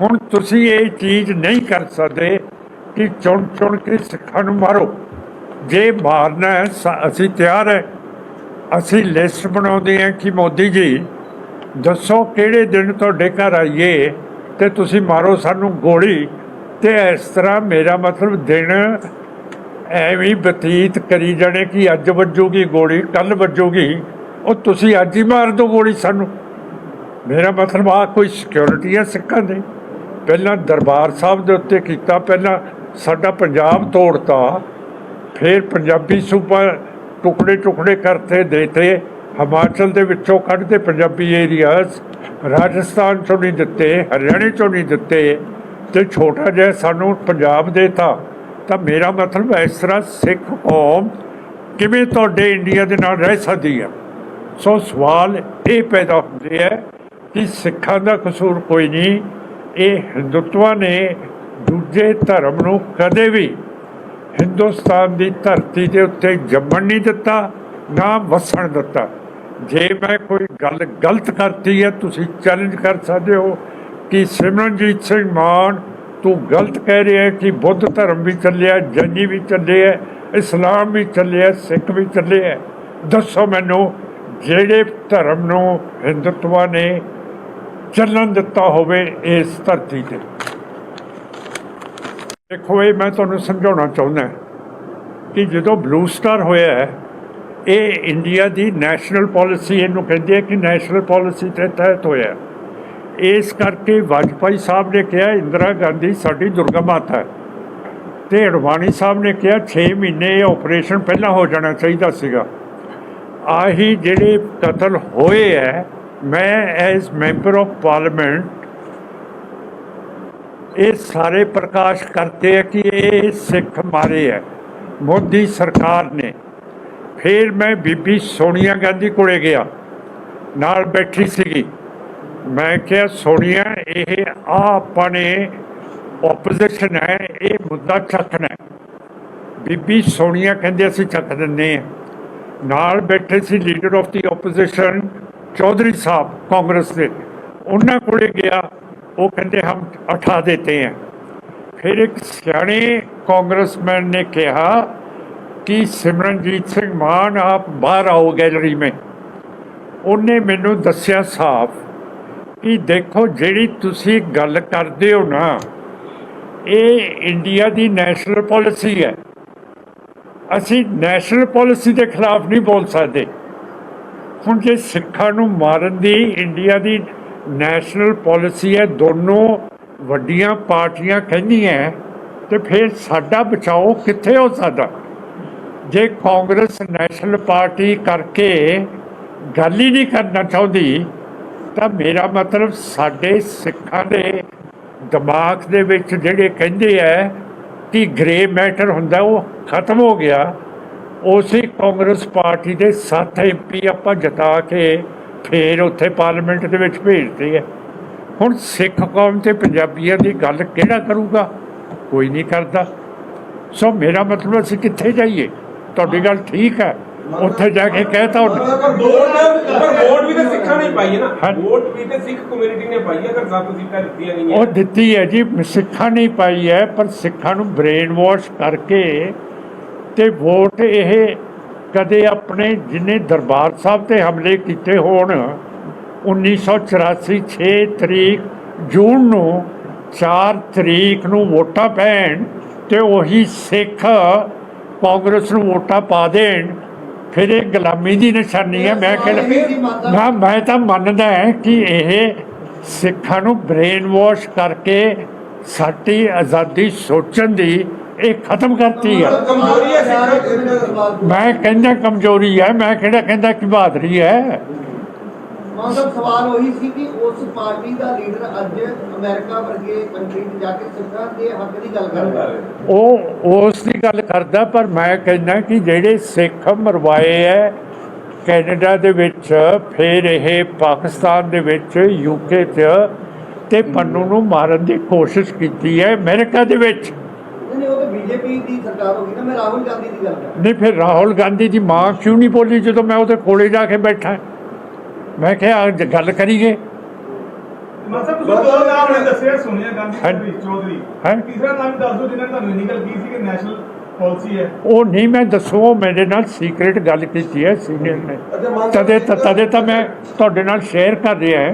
ਹੁਣ ਤੁਸੀਂ ਇਹ ਚੀਜ਼ ਨਹੀਂ ਕਰ ਸਕਦੇ ਕਿ ਚੁਣ ਚੁਣ ਕੇ ਸਿੱਖਾਂ ਨੂੰ ਮਾਰੋ। ਜੇ ਮਾਰਨਾ ਹੈ ਅਸੀਂ ਤਿਆਰ ਹੈ। ਅਸੀਂ ਲਿਸਟ ਬਣਾਉਂਦੇ ਹਾਂ ਕਿ ਮੋਦੀ ਜੀ, ਦੱਸੋ ਕਿਹੜੇ ਦਿਨ ਤੁਹਾਡੇ ਘਰ ਆਈਏ ਤੇ ਤੁਸੀਂ ਮਾਰੋ ਸਾਨੂੰ ਗੋਲੀ ਤੇ ਇਸ ਤਰ੍ਹਾਂ ਮੇਰਾ ਮਤਲਬ ਦਿਨ ਐਵੇਂ ਬਤੀਤ ਕਰੀ ਜਾਣੇ ਕਿ ਅੱਜ ਵੱਜੂਗੀ ਗੋਲੀ ਕੱਲ ਵੱਜੂਗੀ। ਉਹ ਤੁਸੀਂ ਅੱਜ ਹੀ ਮਾਰ ਦਿਓ ਗੋਲੀ ਸਾਨੂੰ। ਮੇਰਾ ਮਤਲਬ ਆ ਕੋਈ ਸਿਕਿਉਰਿਟੀ ਹੈ ਸਿੱਖਾਂ ਦੀ? ਪਹਿਲਾਂ ਦਰਬਾਰ ਸਾਹਿਬ ਦੇ ਉੱਤੇ ਕੀਤਾ, ਪਹਿਲਾਂ ਸਾਡਾ ਪੰਜਾਬ ਤੋੜਤਾ, ਫਿਰ ਪੰਜਾਬੀ ਸੂਬਾ ਟੁਕੜੇ ਟੁਕੜੇ ਕਰਤੇ, ਦੇਤੇ, ਹਿਮਾਚਲ ਦੇ ਵਿੱਚੋਂ ਕੱਢਦੇ ਪੰਜਾਬੀ ਏਰੀਆਸ ਰਾਜਸਥਾਨ ਚੋਂ ਨਹੀਂ ਦਿੱਤੇ, ਹਰਿਆਣੇ ਚੋਂ ਨਹੀਂ ਦਿੱਤੇ ਤੇ ਛੋਟਾ ਜਿਹਾ ਸਾਨੂੰ ਪੰਜਾਬ ਦੇਤਾ। ਤਾਂ ਮੇਰਾ ਮਤਲਬ ਇਸ ਤਰ੍ਹਾਂ ਸਿੱਖ ਕੌਮ ਕਿਵੇਂ ਤੁਹਾਡੇ ਇੰਡੀਆ ਦੇ ਨਾਲ ਰਹਿ ਸਕਦੀ ਹੈ? ਸੋ ਸਵਾਲ ਇਹ ਪੈਦਾ ਹੁੰਦੇ ਹੈ ਕਿ ਸਿੱਖਾਂ ਦਾ ਕਸੂਰ ਕੋਈ ਨਹੀਂ ਇਹ ਹਿੰਦੂਤਵਾ ਨੇ ਦੂਜੇ ਧਰਮ ਨੂੰ ਕਦੇ ਵੀ ਹਿੰਦੁਸਤਾਨ ਦੀ ਧਰਤੀ ਦੇ ਉੱਤੇ ਜੰਮਣ ਨਹੀਂ ਦਿੱਤਾ, ਨਾ ਵਸਣ ਦਿੱਤਾ। ਜੇ ਮੈਂ ਕੋਈ ਗੱਲ ਗਲਤ ਕਰਤੀ ਹੈ, ਤੁਸੀਂ ਚੈਲੰਜ ਕਰ ਸਕਦੇ ਹੋ ਕਿ ਸਿਮਰਨਜੀਤ ਸਿੰਘ ਮਾਨ ਤੂੰ ਗਲਤ ਕਹਿ ਰਿਹਾ ਹੈ ਕਿ ਬੁੱਧ ਧਰਮ ਵੀ ਚੱਲਿਆ ਜੈਨੀ ਵੀ ਚੱਲਿਆ ਇਸਲਾਮ ਵੀ ਚੱਲਿਆ ਸਿੱਖ ਵੀ ਚੱਲਿਆ ਦੱਸੋ ਮੈਨੂੰ, ਜਿਹੜੇ ਧਰਮ ਨੂੰ ਹਿੰਦੁਤਵਾ ਨੇ ਚੱਲਣ ਦਿੱਤਾ ਹੋਵੇ ਇਸ ਧਰਤੀ ਤੇ। ਦੇਖੋ, ਇਹ ਮੈਂ ਤੁਹਾਨੂੰ ਸਮਝਾਉਣਾ ਚਾਹੁੰਦਾ ਕਿ ਜਦੋਂ ਬਲੂ ਸਟਾਰ ਹੋਇਆ ਇਹ ਇੰਡੀਆ ਦੀ ਨੈਸ਼ਨਲ ਪਾਲਿਸੀ ਇਹਨੂੰ ਕਹਿੰਦੇ ਆ ਕਿ ਨੈਸ਼ਨਲ ਪਾਲਿਸੀ ਦੇ ਤਹਿਤ ਹੋਇਆ ਇਸ ਕਰਕੇ ਵਾਜਪਾਈ ਸਾਹਿਬ ਨੇ ਕਿਹਾ, ਇੰਦਰਾ ਗਾਂਧੀ ਸਾਡੀ ਦੁਰਗਾ ਮਾਤਾ ਹੈ। ਤੇ ਅਡਵਾਨੀ ਸਾਹਿਬ ਨੇ ਕਿਹਾ 6 ਮਹੀਨੇ ਇਹ ਆਪਰੇਸ਼ਨ ਪਹਿਲਾਂ ਹੋ ਜਾਣਾ ਚਾਹੀਦਾ ਸੀਗਾ। ਆਹੀ ਜਿਹੜੇ ਕਤਲ ਹੋਏ ਹੈ ਮੈਂ ਐਜ਼ ਮੈਂਬਰ ਆਫ ਪਾਰਲੀਮੈਂਟ ਇਹ ਸਾਰੇ ਪ੍ਰਕਾਸ਼ ਕਰਤੇ ਹੈ ਕਿ ਇਹ ਸਿੱਖ ਮਾਰੇ ਹੈ ਮੋਦੀ ਸਰਕਾਰ ਨੇ। ਫਿਰ ਮੈਂ ਬੀਬੀ ਸੋਨੀਆ ਗਾਂਧੀ ਕੋਲੇ ਗਿਆ। ਨਾਲ ਬੈਠੀ ਸੀਗੀ। ਮੈਂ ਕਿਹਾ, ਸੋਨੀਆ, ਇਹ ਆ ਆਪਾਂ ਨੇ ਆਪੋਜੀਸ਼ਨ ਹੈ, ਇਹ ਮੁੱਦਾ ਚੱਕਣਾ ਬੀਬੀ ਸੋਨੀਆ ਕਹਿੰਦੇ, ਅਸੀਂ ਚੱਕ ਦਿੰਦੇ ਹਾਂ। ਨਾਲ ਬੈਠੇ ਸੀ leader of the opposition Chaudhary ਸਾਹਿਬ ਕਾਂਗਰਸ ਦੇ, ਉਹਨਾਂ ਕੋਲੇ ਗਿਆ, ਉਹ ਕਹਿੰਦੇ ਹਮ ਉਠਾ ਦੇਤੇ हैं ਫਿਰ ਇੱਕ ਸਿਆਣੇ ਕਾਂਗਰਸਮੈਨ ਨੇ ਕਿਹਾ ਕਿ ਸਿਮਰਨਜੀਤ ਸਿੰਘ ਮਾਨ, ਆਪ ਬਾਹਰ ਆਓ ਗੈਲਰੀ में ਉਹਨੇ ਮੈਨੂੰ ਦੱਸਿਆ ਸਾਫ਼ ਕਿ ਦੇਖੋ ਜਿਹੜੀ ਤੁਸੀਂ ਗੱਲ ਕਰਦੇ ਹੋ ਨਾ, ਇਹ ਇੰਡੀਆ ਦੀ ਨੈਸ਼ਨਲ ਪਾਲਿਸੀ ਹੈ। ਅਸੀਂ ਨੈਸ਼ਨਲ ਪਾਲਿਸੀ ਦੇ ਖਿਲਾਫ ਨਹੀਂ ਬੋਲ ਸਕਦੇ। ਹੁਣ ਜੇ ਸਿੱਖਾਂ ਨੂੰ ਮਾਰਨ ਦੀ ਇੰਡੀਆ ਦੀ ਨੈਸ਼ਨਲ ਪਾਲਿਸੀ ਹੈ, ਦੋਨੋਂ ਵੱਡੀਆਂ ਪਾਰਟੀਆਂ ਕਹਿੰਦੀਆਂ ਤੇ ਫਿਰ ਸਾਡਾ ਬਚਾਓ ਕਿੱਥੇ ਹੋ ਸਕਦਾ? ਜੇ ਕਾਂਗਰਸ ਨੈਸ਼ਨਲ ਪਾਰਟੀ ਕਰਕੇ ਗੱਲ ਹੀ ਨਹੀਂ ਕਰਨਾ ਚਾਹੁੰਦੀ, ਤਾਂ ਮੇਰਾ ਮਤਲਬ ਸਾਡੇ ਸਿੱਖਾਂ ਦੇ ਦਿਮਾਗ ਦੇ ਵਿੱਚ ਜਿਹੜੇ ਕਹਿੰਦੇ ਆ ਕਿ ਗ੍ਰੇ ਮੈਟਰ ਹੁੰਦਾ, ਉਹ ਖਤਮ ਹੋ ਗਿਆ। ਉਸੇ ਕਾਂਗਰਸ ਪਾਰਟੀ ਦੇ ਸੱਤ ਐਮਪੀ ਆਪਾਂ ਜਿਤਾ ਕੇ ਫੇਰ ਉੱਥੇ ਪਾਰਲੀਮੈਂਟ ਦੇ ਵਿੱਚ ਭੇਜਦੇ ਆ। ਹੁਣ ਸਿੱਖ ਕੌਮ ਤੇ ਪੰਜਾਬੀਆਂ ਦੀ ਗੱਲ ਕਿਹੜਾ ਕਰੂਗਾ? ਕੋਈ ਨਹੀਂ ਕਰਦਾ। ਸੋ ਮੇਰਾ ਮਤਲਬ ਅਸੀਂ ਕਿੱਥੇ ਜਾਈਏ? ਤੁਹਾਡੀ ਗੱਲ ਠੀਕ ਹੈ। ਉੱਥੇ ਜਾ ਕੇ ਕਹਿਤਾ ਉਹਨੇ ਪਰ ਵੋਟ ਪਰ ਵੋਟ ਵੀ ਤਾਂ ਸਿੱਖਾਂ ਨੇ ਪਾਈ ਹੈ। ਨਾ। ਵੋਟ ਵੀ ਤਾਂ ਸਿੱਖ ਕਮਿਊਨਿਟੀ ਨੇ ਪਾਈ ਹੈ। ਅਗਰ ਸੱਤ ਸੀਟਾਂ ਦਿੱਤੀਆਂ ਗਈਆਂ। ਉਹ ਦਿੱਤੀ ਹੈ ਜੀ ਸਿੱਖਾਂ ਨਹੀਂ ਪਾਈ ਹੈ ਪਰ ਸਿੱਖਾਂ ਨੂੰ ਬ੍ਰੇਨ ਵਾਸ਼ ਕਰਕੇ ਤੇ ਵੋਟ ਇਹ ਕਦੇ ਆਪਣੇ ਜਿਨੇ ਦਰਬਾਰ ਸਾਹਿਬ ਤੇ ਹਮਲੇ ਕੀਤੇ ਹੋਣ 1984 6 ਤਰੀਕ ਜੂਨ ਨੂੰ 4 ਤਰੀਕ ਨੂੰ ਵੋਟਾਂ ਪੈਣ ਤੇ ਉਹੀ ਸਿੱਖ ਕਾਂਗਰਸ ਨੂੰ ਵੋਟਾਂ ਪਾ ਦੇਣ ਫਿਰ ਇਹ ਗੁਲਾਮੀ ਦੀ ਨਿਸ਼ਾਨੀ ਹੈ। ਮੈਂ ਕਹਿੰਦਾ ਨਾ ਮੈਂ ਤਾਂ ਮੰਨਦਾ ਹਾਂ ਕਿ ਇਹ ਸਿੱਖਾਂ ਨੂੰ ਬ੍ਰੇਨ ਵਾਸ਼ ਕਰਕੇ ਸਾਡੀ ਆਜ਼ਾਦੀ ਸੋਚਣ ਦੀ ਇਹ ਖਤਮ ਕਰਤੀ ਹੈ ਮੈਂ ਕਹਿੰਦਾ ਕਮਜ਼ੋਰੀ ਹੈ ਮੈਂ ਕਿਹੜਾ ਕਹਿੰਦਾ ਕਿ ਬਹਾਦਰੀ ਹੈ ਮਾਨ ਸਾਹਿਬ ਸਵਾਲ ਉਹੀ ਸੀ ਕਿ ਉਸ ਪਾਰਟੀ ਦਾ ਲੀਡਰ ਅੱਜ ਅਮਰੀਕਾ ਵਰਗੇ ਕੰਟਰੀ 'ਚ ਜਾ ਕੇ ਸਿੱਖਾਂ ਦੇ ਹੱਕ ਦੀ ਗੱਲ ਕਰ ਰਿਹਾ। ਹੈ ਉਹ ਉਸ ਦੀ ਗੱਲ ਕਰਦਾ ਪਰ ਮੈਂ ਕਹਿੰਦਾ ਕਿ ਜਿਹੜੇ ਸਿੱਖ ਮਰਵਾਏ ਹੈ ਕੈਨੇਡਾ ਦੇ ਵਿੱਚ ਫਿਰ ਇਹ ਪਾਕਿਸਤਾਨ ਦੇ ਵਿੱਚ ਯੂਕੇ 'ਚ ਤੇ ਪੰਨੂ ਨੂੰ ਮਾਰਨ ਦੀ ਕੋਸ਼ਿਸ਼ ਕੀਤੀ ਹੈ ਅਮਰੀਕਾ ਦੇ ਵਿੱਚ। ਬੀਜੇਪੀ ਦੀ ਸਰਕਾਰ ਹੋ ਗਈ ਨਾ ਮੈਂ ਰਾਹੁਲ ਗਾਂਧੀ ਦੀ ਗੱਲ ਕਰ ਰਿਹਾ। ਨਹੀਂ ਫਿਰ ਰਾਹੁਲ ਗਾਂਧੀ ਦੀ ਮਾਂ ਕਿਉਂ ਨਹੀਂ ਬੋਲੀ ਜਦੋਂ ਮੈਂ ਉਹਦੇ ਕੋਲੇ ਜਾ ਕੇ ਬੈਠਾ? ਮੈਂ ਕਿਹਾ ਅੱਜ ਗੱਲ ਕਰੀਏ। ਮਤਲਬ ਤੁਸੀਂ ਦੋ ਨਾਮ ਨੇ ਦੱਸਿਆ ਸੋਨੀਆ ਗਾਂਧੀ ਹਾਂ। ਤੇ ਹਰੀਸ਼ ਚੌਧਰੀ। ਹੈਂ? ਤੀਸਰਾ ਨਾਮ ਦੱਸ ਦਿਓ ਜਿਹਨਾਂ ਨੇ ਤੁਹਾਨੂੰ ਇੰਨੀ ਗੱਲ ਕੀ ਸੀ ਕਿ ਨੈਸ਼ਨਲ ਪਾਲਿਸੀ ਹੈ। ਉਹ ਨਹੀਂ ਮੈਂ ਦੱਸੋ ਮੇਰੇ ਨਾਲ ਸੀਕ੍ਰੀਟ ਗੱਲ ਕੀਤੀ ਹੈ ਸੀਨੀਅਰ ਨੇ। ਤਦੇ ਤਾਂ ਤਦੇ ਤਾਂ ਮੈਂ ਤੁਹਾਡੇ ਨਾਲ ਸ਼ੇਅਰ ਕਰ ਰਿਹਾ ਹਾਂ।